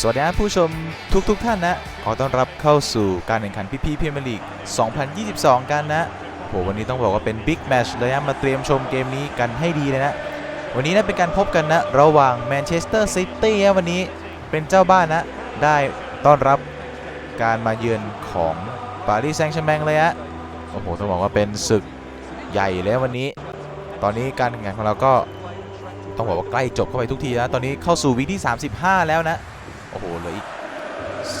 สวัสดีครับผู้ชมทุกๆทท่านนะ ขอต้อนรับเข้าสู่การแข่งขันพีพีพรีเมียร์ลีก 2022 กันนะโหวันนี้ต้องบอกว่าเป็นบิ๊กแมชเลยนะมาเตรียมชมเกมนี้กันให้ดีเลยนะ วันนี้นะเป็นการพบกันนะ ระหว่างแมนเชสเตอร์ซิตี้วันนี้เป็นเจ้าบ้านนะ ได้ต้อนรับการมาเยือนของปารีสแซงต์แชร์แมงเลยฮะโอ้โหต้องบอกว่าเป็นศึกใหญ่แล้ววันนี้ ตอนนี้การแข่งขันของเราก็ต้องบอกว่าใกล้จบเข้าไปทุกทีนะตอนนี้เข้าสู่วีคที่ 35 แล้วนะ อ้โหเหลืออีก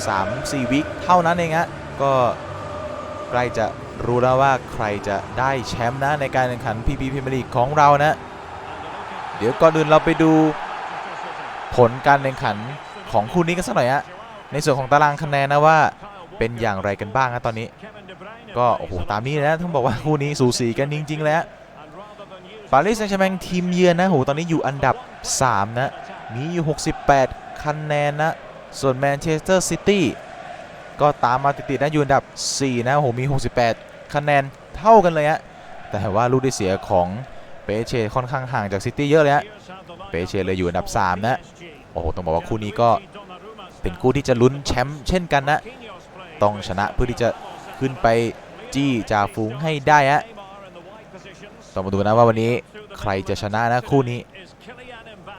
3 4วิคเท่านั้นเองฮะก็ใกล้จะรู้แล้วว่าใครจะได้แชมป์นะในการแข่งขันพรีเมียร์ลีกของเรานะ เดี๋ยวก่อนอื่นเราไปดูผลการแข่งขันของคู่นี้กันสักหน่อยฮะในส่วนของตารางคะแนนนะว่าเป็นอย่างไรกันบ้างนะตอนนี้ ก็โอ้โหตามนี้เลยนะต้องบอกว่าคู่นี้สูสีกันจริงๆเลยฮะปารีสแซงต์แชร์แมงทีมเยือนนะโหตอนนี้อยู่อันดับ 3 นะ มีอยู่ 68 คะแนนนะ ส่วนแมนเชสเตอร์ซิตี้ก็ตามมาติดๆนะอยู่อันดับ 4 นะโหมี 68 คะแนนเท่ากันเลยฮะแต่ว่าลูกได้เสียของเปเชค่อนข้างห่างจากซิตี้เยอะเลยฮะเปเชเลยอยู่อันดับ 3 นะ โอ้โห ต้องบอกว่าคู่นี้ก็เป็นคู่ที่จะลุ้นแชมป์เช่นกันนะ ต้องชนะเพื่อที่จะขึ้นไปจี้จ่าฝูงให้ได้ฮะต้องมาดูนะว่าวันนี้ใครจะชนะนะคู่นี้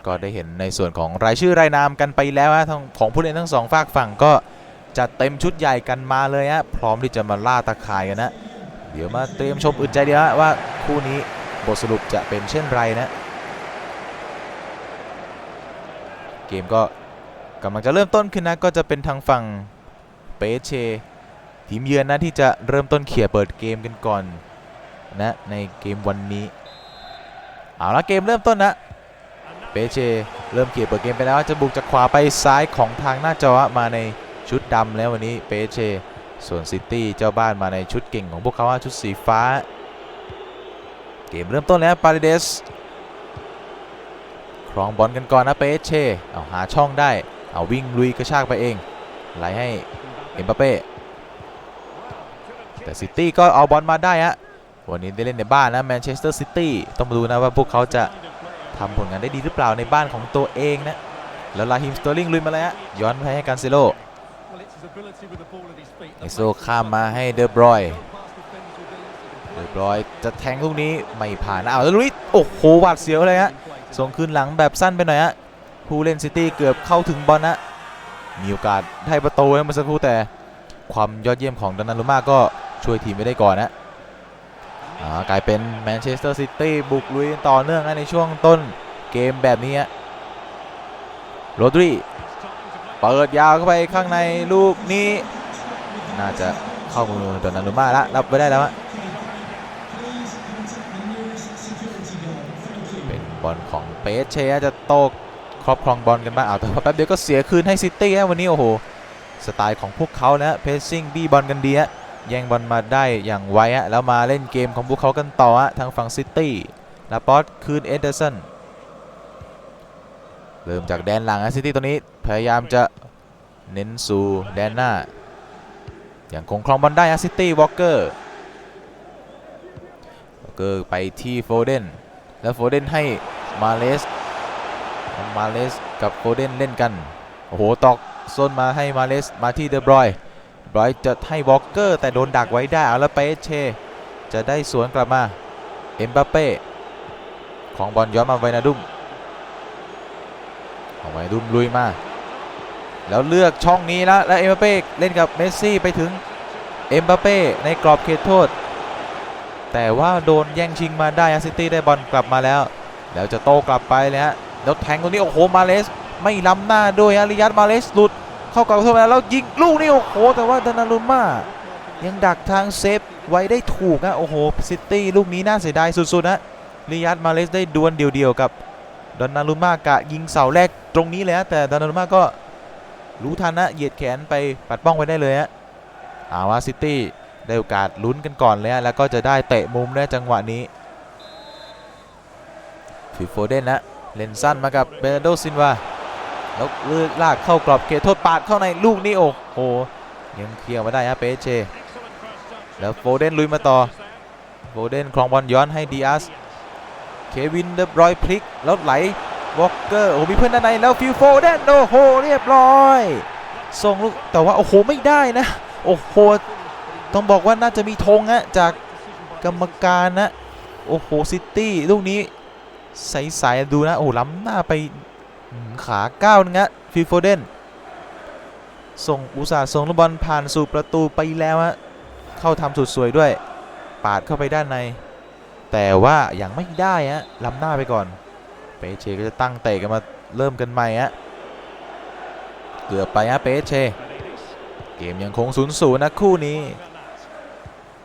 ก็ได้เห็นในส่วนของรายชื่อรายนามกันไปแล้วฮะทั้งของผู้เล่นทั้งสองฝากฝั่งก็จัดเต็มชุดใหญ่กันมาเลยฮะพร้อมที่จะมาล่าตะข่ายกันนะเดี๋ยวมาเตรียมชมอึดใจเดียวว่าคู่นี้บทสรุปจะเป็นเช่นไรนะเกมก็กำลังจะเริ่มต้นขึ้นนะก็จะเป็นทางฝั่งเปเชทีมเยือนนะที่จะเริ่มต้นเขี่ยเปิดเกมกันก่อนนะในเกมวันนี้เอาละเกมเริ่มต้นนะ เปเชเริ่มเกี่ยเปิดเกมไปแล้วจะบุกจากขวาไปซ้ายของทางหน้าจอมาในชุดดำแล้ววันนี้เปเชส่วนซิตี้เจ้าบ้านมาในชุดเก่งของพวกเขาว่าชุดสีฟ้า เกมเริ่มต้นแล้วปาริเดสครองบอลกันก่อนนะเปเชเอาหาช่องได้เอาวิ่งลุยกระชากไปเองไหลให้เอ็มบัปเป้แต่ซิตี้ก็เอาบอลมาได้ฮะวันนี้ได้เล่นในบ้านนะแมนเชสเตอร์ซิตี้ต้องมาดูนะว่าพวกเขาจะ ทำผลงานได้ดีหรือเปล่าในบ้านของตัวเองนะ แล้วลาฮิมสเตอร์ลิงลุยมาแล้วย้อนไปให้กันเซโลเอโซข้ามมาให้เดอบรอยเดอบรอยจะแทงลูกนี้ไม่ผ่านนะเอาแล้วลุยโอ้โหหวาดเสียวเลยฮะส่งคืนหลังแบบสั้นไปหน่อยฮะผู้เล่นซิตี้เกือบเข้าถึงบอลนะมีโอกาสได้ประตูเมื่อสักครู่แต่ความยอดเยี่ยมของดอนารุมาก็ช่วยทีมไม่ได้ก่อนนะ กลายเป็นแมนเชสเตอร์ซิตี้บุกลุยต่อเนื่องในช่วงต้นเกมแบบนี้โรดรีเปิดยาวเข้าไปข้างในลูกนี้ น่าจะเข้ามือดอนนารุม่าละรับไว้ได้แล้วเป็นบอลของเปเช่จะโต้ครอบครองบอลกันบ้างเอาแต่ว่าแป๊บเดียวก็เสียคืนให้ซิตี้วันนี้โอ้โหสไตล์ของพวกเขานะเพสซิ่งบี้บอลกันดีฮะ แย่งบอลมาได้อย่างไวอะแล้วมาเล่นเกมของพวกเขากันต่ออะทางฝั่งซิตี้ลาปอสคืนเอเดอร์สันเริ่มจากแดนหลังอะซิตี้ตัวนี้พยายามจะเน้นสู่แดนหน้าอย่างคงครองบอลได้อะซิตี้วอลเกอร์วอลเกอร์ไปที่โฟเดนแล้วโฟเดนให้มาเลสมาเลสกับโฟเดนเล่นกันโอ้โหตอกส้นมาให้มาเลสมาที่เดอบรอย บรอยจะให้วอลเกอร์แต่โดนดักไว้ได้เอาแล้วเปเช จะได้สวนกลับมา เอ็มบัปเป้ ของบอลย้อนมาไวนาดุมเอาไวนาดุมลุยมา แล้วเลือกช่องนี้แล้วแล้วเอ็มบัปเป้เล่นกับเมสซี่ไปถึงเอ็มบัปเป้ในกรอบเขตโทษ แต่ว่าโดนแย่งชิงมาได้อาซิตี้ได้บอลกลับมาแล้ว แล้วจะโตกลับไปเลยฮะแล้วแทงตรงนี้โอ้โหมาเลสไม่ล้ำหน้าด้วยฮะริยัตมาเลสหลุด เข้ากับเข้ามาแล้วยิงลูกนี่โอ้โหแต่ว่าดานารุม่ายังดักทางเซฟไว้ได้ถูกนะโอ้โหซิตี้ลูกนี้น่าเสียดายสุดๆนะริยัตมาเลสได้ดวลเดียวๆกับดอนนารุม่ากะยิงเสาแรกตรงนี้เลยฮะแต่ดอนนารุม่าก็รู้ทันนะเหยียดแขนไปปัดป้องไว้ได้เลยฮะเอาว่าซิตี้ได้โอกาสลุ้นกันก่อนเลยฮะแล้วก็จะได้เตะมุมในจังหวะนี้ฟิโฟเดนนะเลนสั้นมากับเบรโดซินวา แล้วเลือกลากเข้ากรอบเขตโทษปาดเข้าในลูกนี้โอ้โหยังเคลียร์มาได้ฮะเปเชแล้วโฟเดนลุยมาต่อโฟเดนครองบอลย้อนให้ดีอาสเควินเดบรอยพลิกแล้วไหลวอลเกอร์โอ้มีเพื่อนด้านในแล้วฟิลโฟเดนโอ้โหเรียบร้อยส่งลูกแต่ว่าโอ้โหไม่ได้นะโอ้โหต้องบอกว่าน่าจะมีธงฮะจากกรรมการนะโอ้โหซิตี้ลูกนี้ใสๆดูนะโอ้ล้ำหน้าไป ขาก้าวนึงฮะฟิลโฟเดนส่งอุตสาห์ส่งลูกบอลผ่านสู่ประตูไปแล้วฮะเข้าทำสุดสวยด้วย ปาดเข้าไปด้านใน แต่ว่ายังไม่ได้ฮะล้ำหน้าไปก่อน เปเชก็จะตั้งเตะกันมาเริ่มกันใหม่ฮะเกือบไปฮะเปเชเกมยังคง0ูนย์นะคู่นี้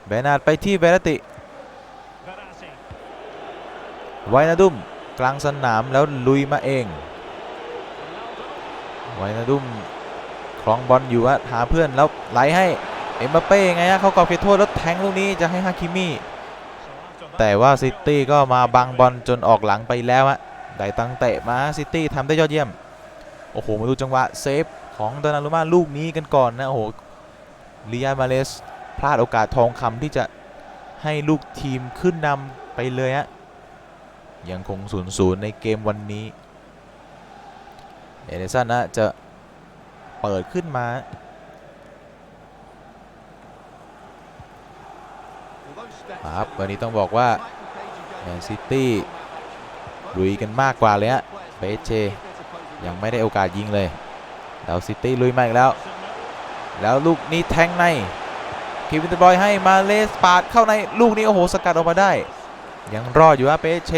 เบรนาร์ดไปที่เวรติไวนาดุมกลางสนามแล้วลุยมาเอง ไวนาดุมครองบอลอยู่อะหาเพื่อนแล้วไหลให้เอ็มบัปเป้ไงฮะเขากรอบเขตโทษแล้วแทงลูกนี้จะให้ฮาคิมิแต่ว่าซิตี้ก็มาบังบอลจนออกหลังไปแล้วอะได้ตั้งเตะมาซิตี้ทำได้ยอดเยี่ยม โอ้โห มาดูจังหวะเซฟของดอนารุมาลูกนี้กันก่อนนะ โอ้โหลิยามาเลสพลาดโอกาสทองคำที่จะให้ลูกทีมขึ้นนำไปเลยฮะยังคง0ูนย์ในเกมวันนี้ เอเดสันนะจะเปิดขึ้นมาครับวันนี้ต้องบอกว่าแมนซิตี้ลุยกันมากกว่าเลยฮะเบเชยังไม่ได้โอกาสยิงเลยแล้วซิตี้ลุยมาอีกแล้ว แล้วลูกนี้แทงในคีวินเตอร์บอยให้มาเลสปาดเข้าในลูกนี้โอ้โหสกัดออกมาได้ ยังรอดอยู่อะเปเช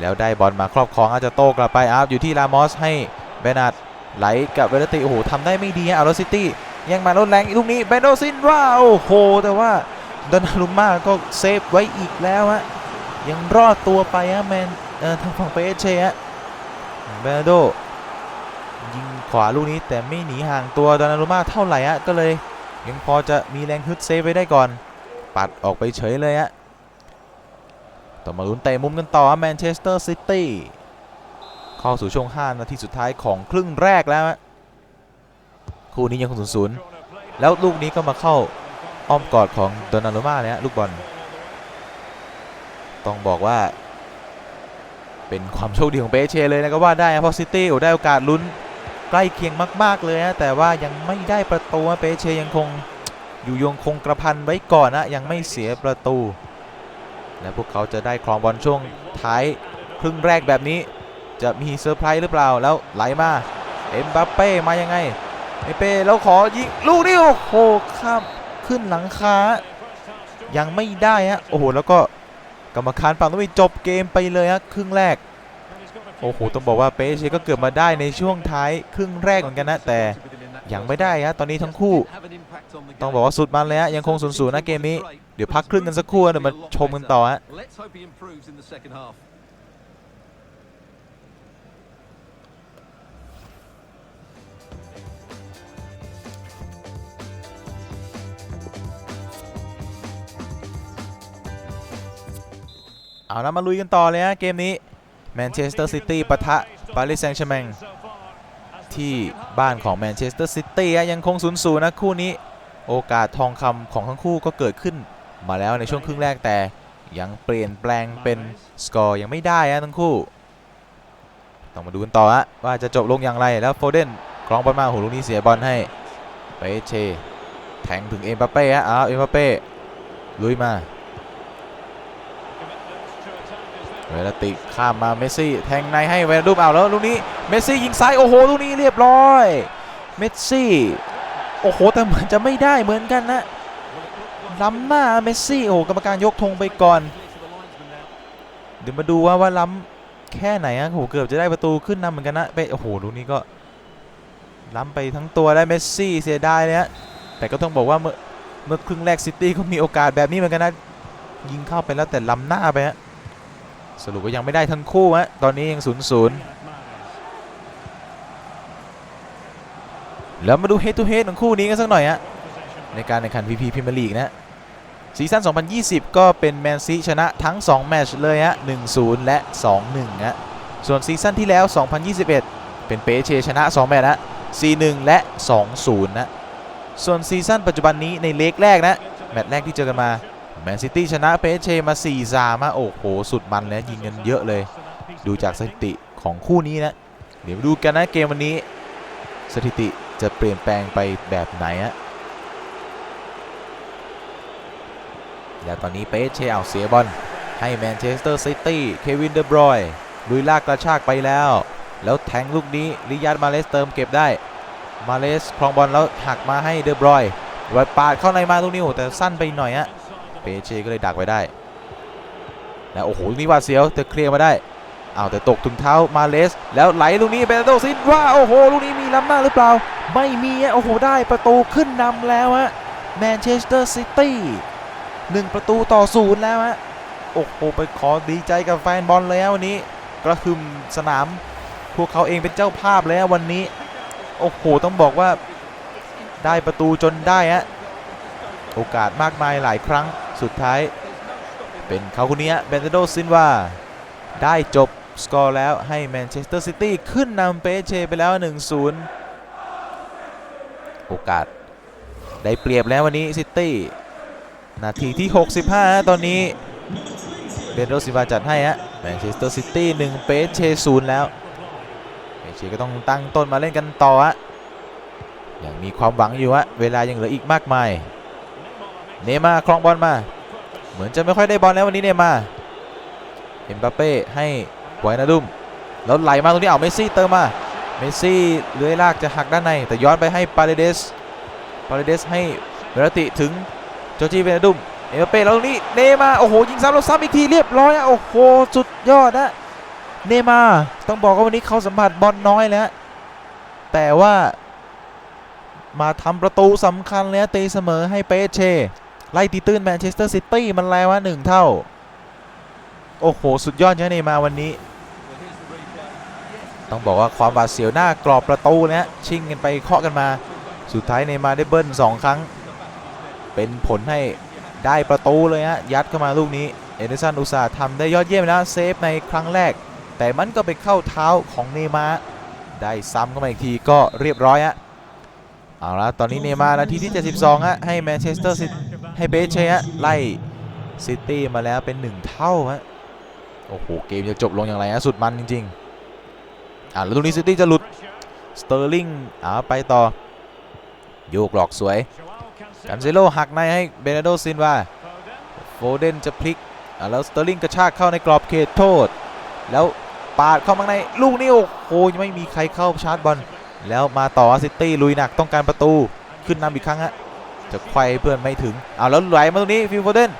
แล้วได้บอลมาครอบครองอาจจะโต้กลับไปอาร์อยู่ที่ลามอสให้เบนาดไหลกับเวลติโอ้โหทำได้ไม่ดีฮะอารซิตี้ยังมาลดแรงอีกลูกนี้เบนโดซินว่าโอ้โห แต่ว่าดอนนารุมมาก็เซฟไว้อีกแล้วฮะยังรอดตัวไปฮะแมนเอ่อทางฝั่งเปเชฮะเบนโดยิงขวาลูกนี้แต่ไม่หนีห่างตัวดอนนารุมาเท่าไหร่ฮะก็เลยยังพอจะมีแรงฮึดเซฟไว้ได้ก่อน ปัดออกไปเฉยเลยฮะ ต่อมาลุ้นเตะมุมกันต่อแมนเชสเตอร์ซิตี้เข้าสู่ช่วง 5 นาทีสุดท้ายของครึ่งแรกแล้ว คู่นี้ยังคงศูนย์แล้วลูกนี้ก็มาเข้าอ้อมกอดของโดนารุมาเลยฮะลูกบอล ต้องบอกว่า เป็นความโชคดีของเปเชเลยนะก็ว่าได้เพราะซิตี้ได้โอกาสลุ้นใกล้เคียงมาก ๆ เลยนะแต่ว่ายังไม่ได้ประตูเปเชยังคงอยู่ยงคงกระพันไว้ก่อนนะยังไม่เสียประตู และพวกเขาจะได้ครองบอลช่วงท้ายครึ่งแรกแบบนี้จะมีเซอร์ไพรส์หรือเปล่าแล้วไหลมาเอ็มบัปเป้มายังไงเอเป้แล้วขอยิงลูกนี้โอ้โหข้ามขึ้นหลังคายังไม่ได้ฮะโอ้โหแล้วก็กรรมการฝั่งต้องมีจบเกมไปเลยฮะครึ่งแรกโอ้โหต้องบอกว่าเปเชก็เกือบมาได้ในช่วงท้ายครึ่งแรกเหมือนกันนะแต่ ยังไม่ได้ฮะตอนนี้ทั้งคู่ ต้องบอกว่าสุดมันเลยฮะยังคงศูนย์ศูนย์นะเกมนี้ เดี๋ยวพักครึ่งกันสักครู่เดี๋ยวมาชมกันต่อฮะเอาละมาลุยกันต่อเลยฮะเกมนี้แมนเชสเตอร์ซิตี้ปะทะปารีสแซงต์แชร์แมง ที่บ้านของแมนเชสเตอร์ซิตี้ยังคงศูนย์ศูนย์นะคู่นี้ โอกาสทองคำของทั้งคู่ก็เกิดขึ้นมาแล้วในช่วงครึ่งแรกแต่ยังเปลี่ยนแปลงเป็นสกอร์ยังไม่ได้ฮะทั้งคู่ ต้องมาดูกันต่อฮะว่าจะจบลงอย่างไรแล้วโฟเดนครองบอลมาโอ้โหลูกนี้เสียบอลให้เปเชแทงถึงเอ็มบัปเป้ฮะอ้าวเอ็มบัปเป้ลุยมา เวลาติข้ามมาเมสซี่แทงในให้เวลาดูเอาแล้วลูกนี้เมสซี่ยิงซ้ายโอ้โหลูกนี้เรียบร้อยเมสซี่โอ้โหแต่เหมือนจะไม่ได้เหมือนกันนะล้ำหน้าเมสซี่โอ้โหกรรมการยกธงไปก่อน เดี๋ยวมาดูว่าว่าล้ำแค่ไหนอะโอ้โหเกือบจะได้ประตูขึ้นนำเหมือนกันนะไปโอ้โหลูกนี้ก็ล้ำไปทั้งตัวได้เมสซี่เสียดายเลยฮะแต่ก็ต้องบอกว่าเมื่อเมื่อครึ่งแรกซิตี้ก็มีโอกาสแบบนี้เหมือนกันนะยิงเข้าไปแล้วแต่ล้ำหน้าไปฮะ สรุปว่ายังไม่ได้ทั้งคู่ฮะตอนนี้ยังศูนย์แล้วมาดู head to head ของคู่นี้กันสักหน่อยฮะในการแข่งขัน VP Premier League นะซีซั่น 2020 ก็เป็นแมนซีชนะทั้ง 2 แมตช์เลยฮะ 1-0 และ 2-1 ฮะ ส่วนซีซั่นที่แล้ว 2021 เป็นเปเชชนะ 2 แมตช์นะ 4-1 และ 2-0 นะ ส่วนซีซั่นปัจจุบันนี้ในเลกแรกนะ แมตช์แรกที่เจอกันมา แมนซิตี้ชนะเปเชมา4-3มาโอ้โห สุดมันเลยยิงกันเยอะเลย ดูจากสถิติของคู่นี้นะ เดี๋ยวมาดูกันนะเกมวันนี้ สถิติจะเปลี่ยนแปลงไปแบบไหนฮะและตอนนี้เปเชเอาเสียบอลให้แมนเชสเตอร์ซิตี้เควินเดอบรอยลุยลากกระชากไปแล้ว แล้วแทงลูกนี้ลิยัตมาเลสเติมเก็บได้ มาเลสครองบอลแล้วหักมาให้เดอบรอยรอยปาดเข้าในมาลูกนี้โอ้แต่สั้นไปหน่อยฮะ เปเชก็เลยดักไว้ได้แล้วโอ้โหลูกนี้วาดเสียวแต่เคลียร์มาได้เอาแต่ตกถึงเท้ามาเลส แล้วไหลลูกนี้เบนโตซินว่าโอ้โหลูกนี้มีล้ำหน้าหรือเปล่า ไม่มีอโอ้โหได้ประตูขึ้นนำแล้วฮะแมนเชสเตอร์ซิตี้หนึ่งประตูต่อศูนย์แล้วฮะโอ้โหไปขอดีใจกับแฟนบอลเลยฮะวันนี้กระหึ่มสนาม พวกเขาเองเป็นเจ้าภาพเลยฮะวันนี้ โอ้โหต้องบอกว่าได้ประตูจนได้ฮะโอกาสมากมายหลายครั้ง สุดท้าย เป็นเขาคนนี้เบนโดซินวาได้จบสกอร์แล้วให้แมนเชสเตอร์ซิตี้ขึ้นนำเปเชไปแล้ว 1-0 โอกาส ได้เปรียบแล้ววันนี้ซิตี้นาทีที่ 65 ตอนนี้เบนโรซิวาจัดให้ฮะแมนเชสเตอร์ซิตี้1เปเช0แล้วเปเชก็ต้องตั้งต้นมาเล่นกันต่อฮะยังมีความหวังอยู่ฮะเวลายังเหลืออีกมากมาย เนย์มาครองบอลมา เหมือนจะไม่ค่อยได้บอลแล้ววันนี้เนย์มาเอ็มบัปเป้ให้ไวนาดุมแล้วไหลมาตรงนี้เอาเมสซี่เติมมา เมสซี่เลื้อยลากจะหักด้านใน แต่ย้อนไปให้ปาเรเดส ปาเรเดสให้เวรติถึงโจจีเวนาดุมเอ็มบัปเป้แล้วตรงนี้เนย์มาโอ้โหยิงซ้ำแล้วซ้ำอีกทีเรียบร้อยอะโอ้โหสุดยอดนะเนย์มาต้องบอกว่าวันนี้เขาสัมผัสบอลน้อยแล้ว แต่ว่ามาทำประตูสำคัญเลยนะตีเสมอให้เปเช ไล่ตีตื้นแมนเชสเตอร์ซิตี้มันแล้วว่าหนึ่งเท่า โอ้โห สุดยอดเนย์มาวันนี้ ต้องบอกว่าความหวาดเสียวหน้ากรอบประตูนะฮะชิงกันไปเคาะกันมา สุดท้ายเนย์มาได้เบิ้ล2ครั้ง เป็นผลให้ได้ประตูเลยฮะยัดเข้ามาลูกนี้เอเดอร์สันอุตสาห์ทำได้ยอดเยี่ยมนะเซฟในครั้งแรก แต่มันก็ไปเข้าเท้าของเนย์มาได้ซ้ำเข้ามาอีกทีก็เรียบร้อยฮะเอาละตอนนี้เนย์มานาทีที่ 72ฮะให้แมนเชสเตอร์ซิตี้ ให้เบสเชฮะไล่ซิตี้มาแล้วเป็น 1 เท่าฮะโอ้โห เกมจะจบลงอย่างไรฮะสุดมันจริงๆอ่าแล้วตรงนี้ซิตี้จะหลุดสเตอร์ลิงอ่าไปต่อโยกหลอกสวยกันเซโลหักในให้เบเนโดซินวาโฟเดนจะพลิกอ่าแล้วสเตอร์ลิงกระชากเข้าในกรอบเขตโทษ แล้วปาดเข้ามาในลูกนี้โอ้โหยังไม่มีใครเข้าชาร์จบอลแล้วมาต่อซิตี้ลุยหนักต้องการประตูขึ้นนำอีกครั้งฮะ จะไขว้เพื่อนไม่ถึงเอาแล้วไหลมาตรงนี้ฟิลโฟเดน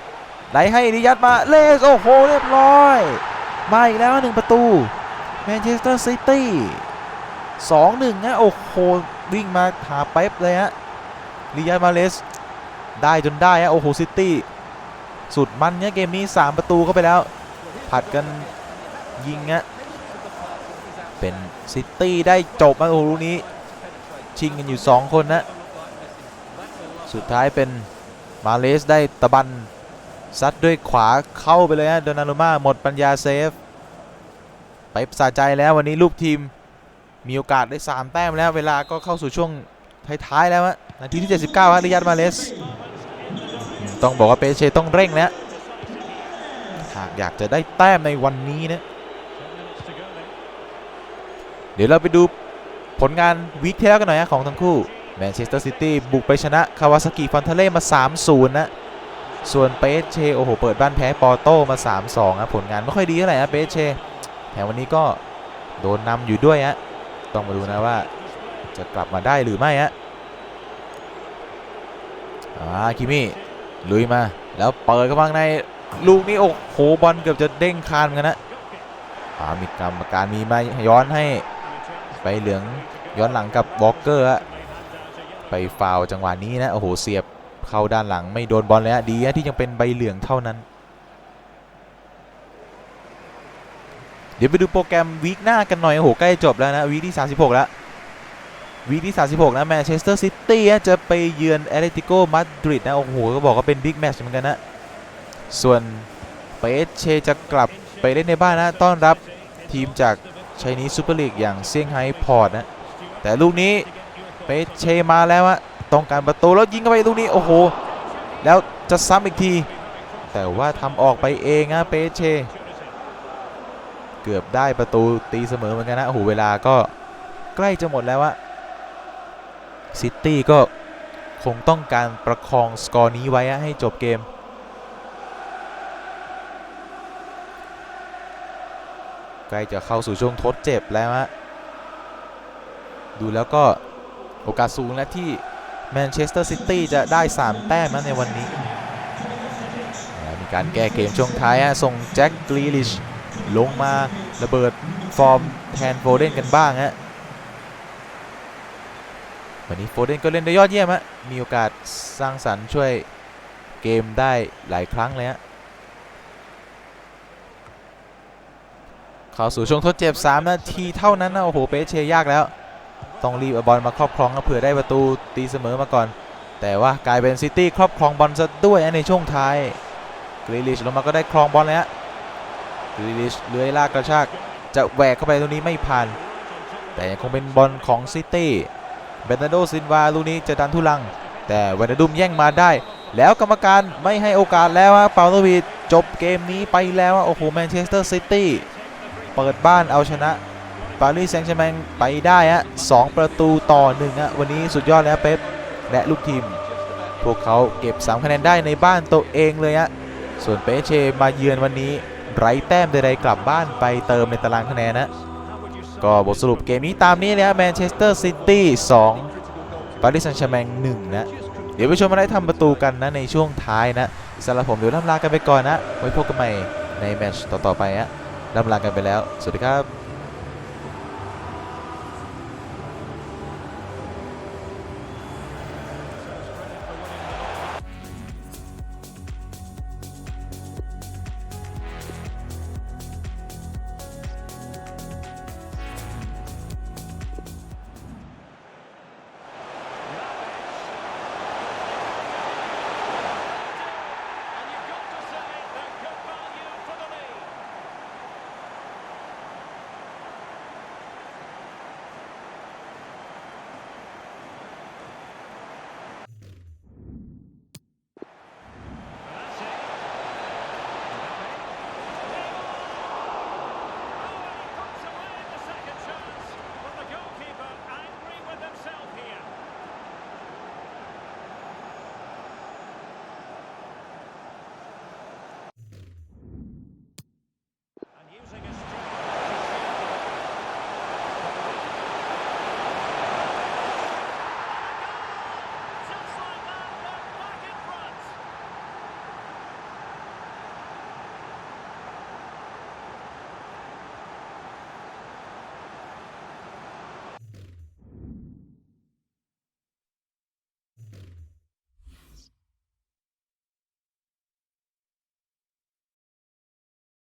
ไหลให้นิยัดมาเลสโอ้โหเรียบร้อยมาอีกแล้วหนึ่งประตูแมนเชสเตอร์ซิตี้สองหนึ่งนะโอ้โหวิ่งมาหาเป๊ปเลยฮะลิยัดมาเลสได้จนได้ฮะโอ้โหซิตี้สุดมันเนี่ยเกมนี้ 3 ประตูเข้าไปแล้ว ผัดกันยิงฮะเป็นซิตี้ได้จบมาโอ้โหลูกนี้ ชิงกันอยู่ 2 คนนะ สุดท้ายเป็นมาเลสได้ตะบันซัดด้วยขวาเข้าไปเลยฮะโดนารุมาหมดปัญญาเซฟ ไปสะใจแล้ววันนี้ลูกทีมมีโอกาสได้ 3 แต้มแล้วเวลาก็เข้าสู่ช่วงท้ายๆแล้วฮะนาทีที่ 79ฮะริยัตมาเลส ต้องบอกว่าเปเชต้องเร่งนะหากอยากจะได้แต้มในวันนี้นะเดี๋ยวเราไปดูผลงานวีคที่แล้วกันหน่อยฮะของทั้งคู่ แมนเชสเตอร์ซิตี้บุกไปชนะคาวาซากิฟอนเทเล่มา 3-0 นะ ส่วนเปเชโอ้โห เปิดบ้านแพ้ปอโต้มา 3-2ครับผลงานไม่ค่อยดีเท่าไหร่นะเปเชแถมวันนี้ก็โดนนำอยู่ด้วยฮะต้องมาดูนะว่าจะกลับมาได้หรือไม่ฮะอ่าคิมี่ลุยมาแล้วเปิดเข้ามาข้างในลูกนี้โอ้โหบอลเกือบจะเด้งคานกันนะอ่ามีกรรมการมีมาย้อนให้ไปเหลืองย้อนหลังกับวอลเกอร์ฮะ ไปฟาวจังหวะนี้นะโอ้โหเสียบเข้าด้านหลังไม่โดนบอลเลยฮะดีที่ยังเป็นใบเหลืองเท่านั้น เดี๋ยวไปดูโปรแกรมวีคหน้ากันหน่อยโอ้โหใกล้จบแล้วนะวีคที่ 36 แล้ววีคที่ 36 นะแมนเชสเตอร์ซิตี้จะไปเยือนแอตเลติโกมาดริดนะโอ้โหก็บอกว่าเป็นบิ๊กแมตช์เหมือนกันนะ ส่วนเปเชจะกลับไปเล่นในบ้านนะต้อนรับทีมจากไชนีซูเปอร์ลีกอย่างเซี่ยงไฮ้พอร์ตนะแต่ลูกนี้ เปเชมาแล้วอะต้องการประตูแล้วยิงเข้าไปลูกนี้โอ้โห แล้วจะซ้ำอีกที แต่ว่าทำออกไปเองฮะเปเช เกือบได้ประตูตีเสมอเหมือนกันนะโอ้โหเวลาก็ใกล้จะหมดแล้วอะซิตี้ก็คงต้องการประคองสกอร์นี้ไว้ให้จบเกม ใกล้จะเข้าสู่ช่วงทดเจ็บแล้วฮะดูแล้วก็ โอกาสสูงและที่แมนเชสเตอร์ซิตี้จะได้ 3 แต้มนะในวันนี้ มีการแก้เกมช่วงท้ายส่งแจ็คกรีลิชลงมาระเบิดฟอร์มแทนโฟเดนกันบ้างฮะวันนี้โฟเดนก็เล่นได้ยอดเยี่ยมฮะมีโอกาสสร้างสรรค์ช่วยเกมได้หลายครั้งเลยฮะเข้าสู่ช่วงทดเจ็บ 3 นาทีเท่านั้นนะโอ้โหเปเชยากแล้ว ต้องรีบเอาบอลมาครอบครองเผื่อได้ประตูตีเสมอมาก่อน แต่ว่ากลายเป็นซิตี้ครอบครองบอลซะด้วยในช่วงท้ายกรีลิชลงมาก็ได้ครองบอลเลยฮะกรีลิชเลื้อยลากกระชากจะแหวกเข้าไปตรงนี้ไม่ผ่าน แต่ยังคงเป็นบอลของซิตี้เบนนาโดซินวาลูกนี้จะดันทุลัง แต่เวนดุมแย่งมาได้ แล้วกรรมการไม่ให้โอกาสแล้วฮะเปาโลวิดจบเกมนี้ไปแล้วโอ้โหแมนเชสเตอร์ซิตี้เปิดบ้านเอาชนะ ปารีสแซงต์แชร์แมงไปได้ฮะสองประตูต่อหนึ่งฮะวันนี้สุดยอดแล้วเป๊ปและลูกทีม พวกเขาเก็บ 3 คะแนนได้ในบ้านตัวเองเลยฮะส่วนเปเชมาเยือนวันนี้ไร้แต้มใดๆกลับบ้านไปเติมในตารางคะแนนนะก็บทสรุปเกมนี้ตามนี้เลยฮะแมนเชสเตอร์ซิตี้2ปารีสแซงต์แชร์แมง1นะเดี๋ยวไปชมมาได้ทำประตูกันนะในช่วงท้ายนะสำหรับผมเดี๋ยวล่ำลากันไปก่อนนะไว้พบกันใหม่ในแมตช์ต่อๆไปฮะล่ำลากันไปแล้ว สวัสดีครับ